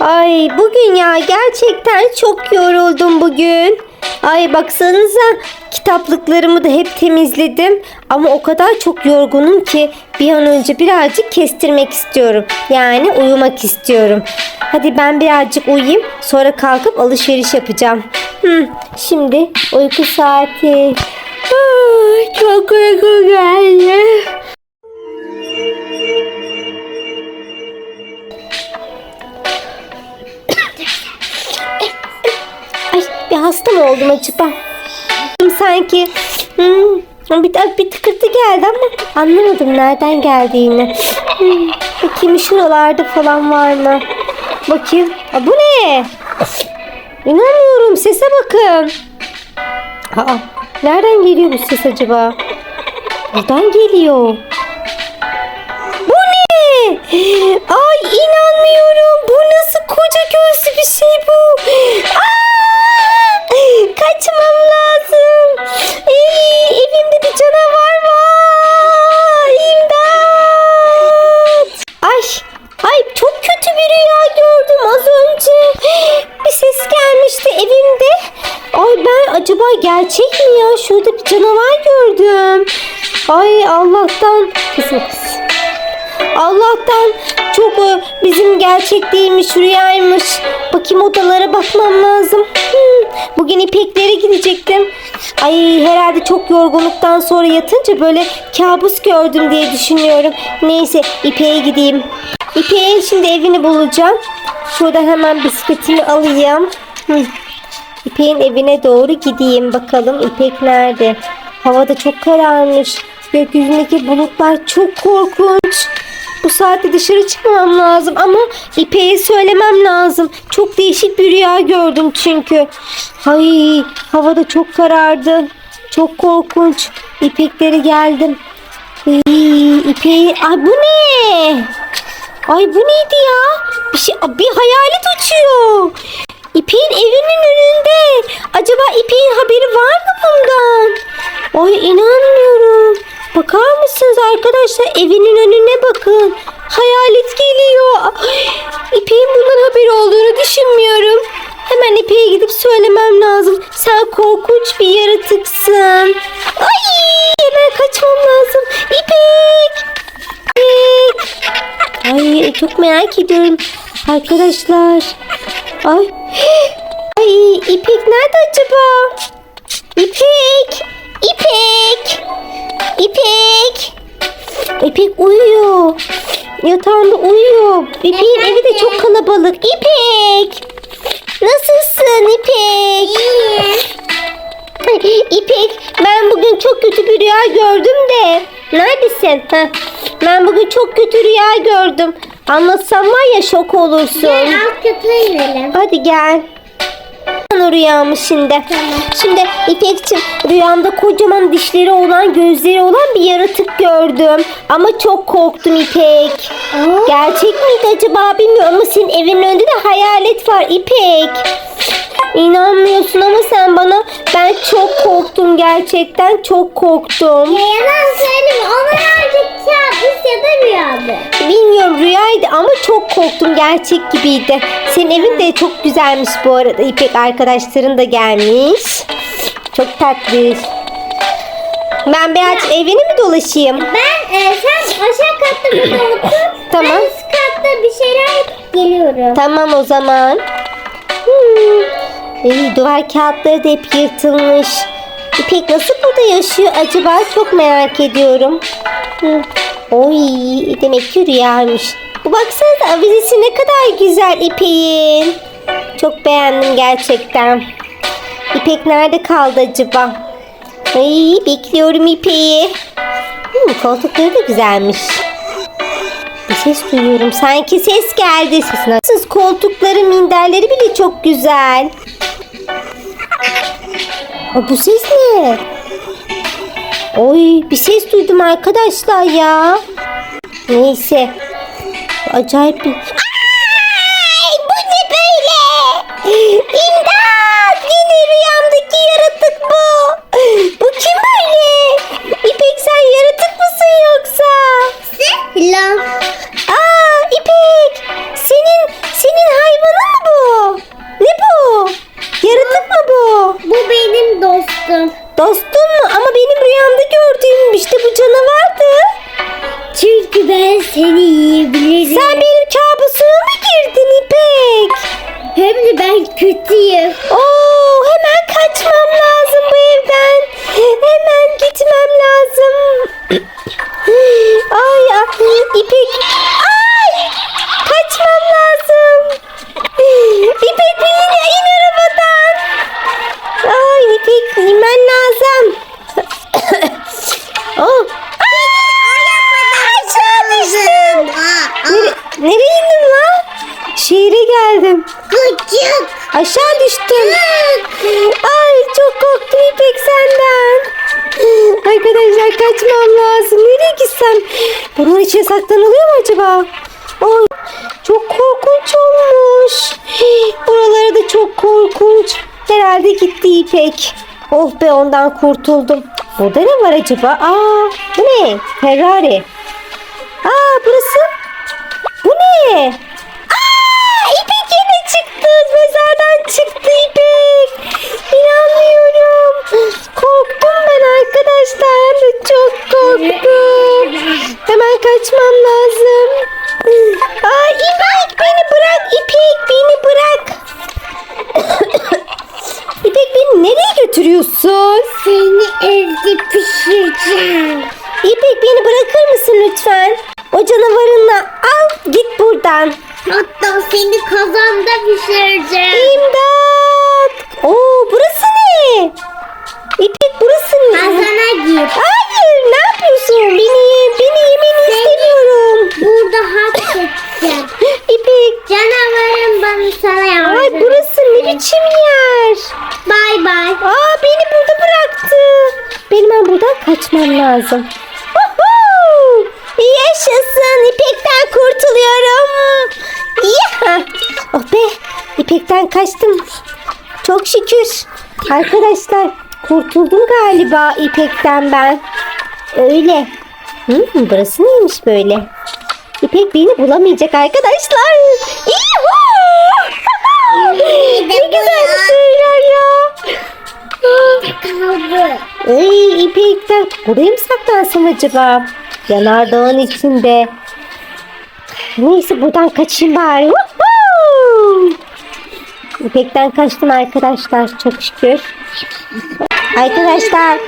Ay bugün ya gerçekten çok yoruldum bugün. Ay baksanıza kitaplıklarımı da hep temizledim. Ama o kadar çok yorgunum ki bir an önce birazcık kestirmek istiyorum. Yani uyumak istiyorum. Hadi ben birazcık uyuyayım sonra kalkıp alışveriş yapacağım. Hı, şimdi uyku saati. Ay, çok uyku geldi. Oldum acaba? Sanki hmm, bir, bir tıkırtı geldi ama anlamadım nereden geldiğini. Hmm, bakayım şuralarda falan var mı? Bakayım. Aa, bu ne? İnanmıyorum sese bakın. Aa, nereden geliyor bu ses acaba? Buradan geliyor. Bu ne? Ay inanmıyorum. Bu nasıl koca göğsü bir canavar gördüm. Ay Allah'tan. Kız. Allah'tan çok e, bizim gerçek değilmiş rüyaymış. Bakayım odalara bakmam lazım. Hmm, Bugün ipeklere gidecektim. Ay herhalde çok yorgunluktan sonra yatınca böyle kabus gördüm diye düşünüyorum. Neyse ipeğe gideyim. İpeğin şimdi evini bulacağım. Şurada hemen bisikletimi alayım. Hmm. İpek'in evine doğru gideyim bakalım İpek nerede? Hava da çok kararmış. Gökyüzündeki bulutlar çok korkunç. Bu saatte dışarı çıkmam lazım ama İpek'e söylemem lazım. Çok değişik bir rüya gördüm çünkü. Ay hava da çok karardı. Çok korkunç. İpekleri geldim. Ay. Ay bu ne? Ay bu neydi ya? Bir şey bir hayalet uçuyor. İpek'in evinin önünde. Acaba İpek'in haberi var mı bundan? Ay inanmıyorum. Bakar mısınız arkadaşlar evinin önüne bakın. Hayalet geliyor. İpek'in bundan haberi olduğunu düşünmüyorum. Hemen İpek'e gidip söylemem lazım. Sen korkunç bir yaratıksın. Ay hemen kaçmam lazım. İpek! İpek! Ay çok merak ediyorum. Arkadaşlar. Ay. Ay İpek nerede acaba? İpek. İpek. İpek. İpek uyuyor. Yatağında uyuyor. İpek'in evi de çok kalabalık. İpek. Nasılsın İpek? İpek ben bugün çok kötü bir rüya gördüm de. Neredesin? Heh. Ben bugün çok kötü rüya gördüm. Anlatsam var ya şok olursun. Alt kata inelim. Hadi gel. Rüyamı şimdi. Şimdi İpek'ciğim rüyamda kocaman dişleri olan gözleri olan bir yaratık gördüm. Ama çok korktum İpek. Gerçek miydi acaba bilmiyorum ama senin evinin önünde de hayalet var İpek. İnanmıyorsun ama sen bana ben çok korktum gerçekten çok korktum. Ya yalan söyleme. O birazcık kabus ya da rüyadı. Bilmiyorum rüyaydı ama çok korktum gerçek gibiydi. Senin evin de çok güzelmiş bu arada. İpek arkadaşların da gelmiş. Çok tatlı. Ben biraz evini mi dolaşayım? Ben e, sen aşağı katta bir otur. Tamam. Ben üst katta bir şeyler geliyorum. Tamam o zaman. Hmm. İyi, duvar kağıtları da hep yırtılmış. İpek nasıl burada yaşıyor acaba? Çok merak ediyorum. Hı. Oy demek ki rüyaymış. Bu baksanıza avizesi ne kadar güzel İpek'in. Çok beğendim gerçekten. İpek nerede kaldı acaba? Ay bekliyorum İpek'i. Hmm, koltukları da güzelmiş. Bir ses duyuyorum. Sanki ses geldi. Sesine. Siz koltukları, minderleri bile çok güzel. Aa, bu ses ne? Oy bir ses duydum arkadaşlar ya. Neyse. Acayip bir... Ay, gördüğüm işte bu canavardı. Çünkü ben seni yiyebilirim. Sen benim kabusuma mı girdin İpek? Hem de ben kötüyüm. Oo, hemen kaçmam lazım bu evden. Hemen gitmem lazım. Ay, İpek düştüm. Ay çok korktum İpek senden. Arkadaşlar kaçmam lazım. Nereye gitsem? Bunun içine saklanılıyor mu acaba? Ay çok korkunç olmuş. Buraları da çok korkunç. Herhalde gitti İpek. Oh be ondan kurtuldum. Burada ne var acaba? Aa bu ne? Ferrari. Aa burası. Bu ne? Aa, İpek yine çıktı. Mezardan çıktı İpek. İnanmıyorum. Korktum ben arkadaşlar. Çok korktum. Hemen kaçmam lazım. Aa, İpek beni bırak. İpek beni bırak. İpek beni nereye götürüyorsun? Seni evde pişireceğim. İpek beni bırakır mısın lütfen? O canavarınla al git buradan. Hatta seni kazanda pişireceğim. Biçim yer? Bay bay. Aa beni burada bıraktı. Benim ben buradan kaçmam lazım. Yaşasın İpek'ten kurtuluyorum. Ya! Oh be İpek'ten kaçtım. Çok şükür. Arkadaşlar kurtuldum galiba İpek'ten ben. Öyle. Hmm, burası neymiş böyle? İpek beni bulamayacak arkadaşlar. Yuhuu! İpek'ten buraya mı saklansam acaba? Yanardağın içinde. Neyse buradan kaçayım bari. İpek'ten kaçtım arkadaşlar çok şükür. Arkadaşlar.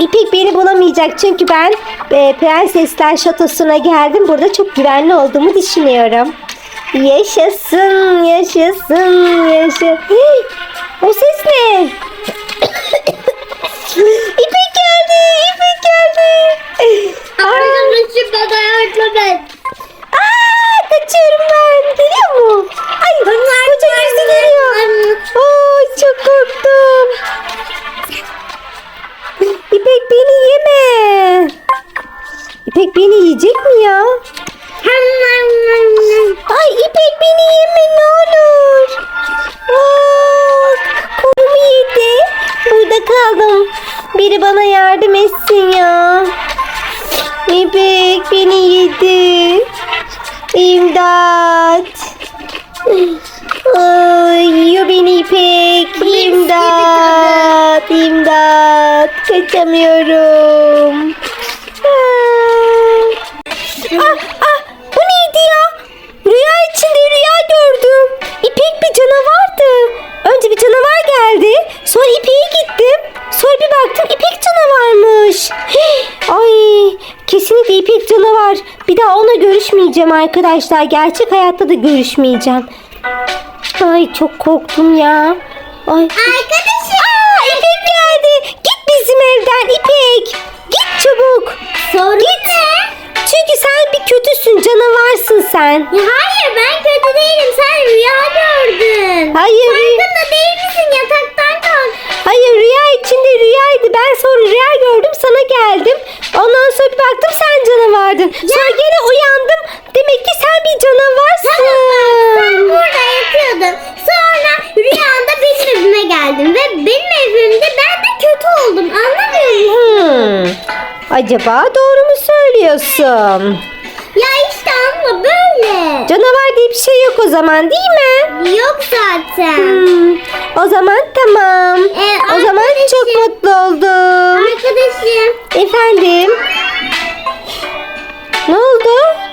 İpek beni bulamayacak çünkü ben e, Prensesler Şatosu'na geldim. Burada çok güvenli olduğumu düşünüyorum. Yaşasın, yaşasın, yaşasın. O ses ne? Kaçamıyorum. Ah. Ah, bu neydi ya? Rüya içinde rüya gördüm. İpek bir canavardı. Önce bir canavar geldi. Sonra İpek'e gittim. Sonra bir baktım İpek canavarmış. Ay kesinlikle İpek canavar. Bir daha ona görüşmeyeceğim arkadaşlar. Gerçek hayatta da görüşmeyeceğim. Ay çok korktum ya. Ay. Arkadaşım. Aa, İpek geldi. Git bizim evden İpek. Git çabuk. Sorun Git. ne? Çünkü sen bir kötüsün, canavarsın sen. Ya hayır ben kötü değilim. Sen rüya gördün. Hayır, Farkında değil misin? Yataktan kalk. hayır rüya içinde rüyaydı. Ben sonra rüya gördüm, sana geldim. Ondan sonra bir baktım sen canavardın. Sonra gene uyandım. Demek ki sen bir canavarsın. Sen burada yatıyordun. Sonra rüyanda benim evime geldin. Ve benim Acaba doğru mu söylüyorsun? Ya işte anla böyle. Canavar diye bir şey yok o zaman değil mi? Yok zaten. Hmm. O zaman tamam. Ee, o zaman çok mutlu oldum. Arkadaşım. Efendim? Ne oldu?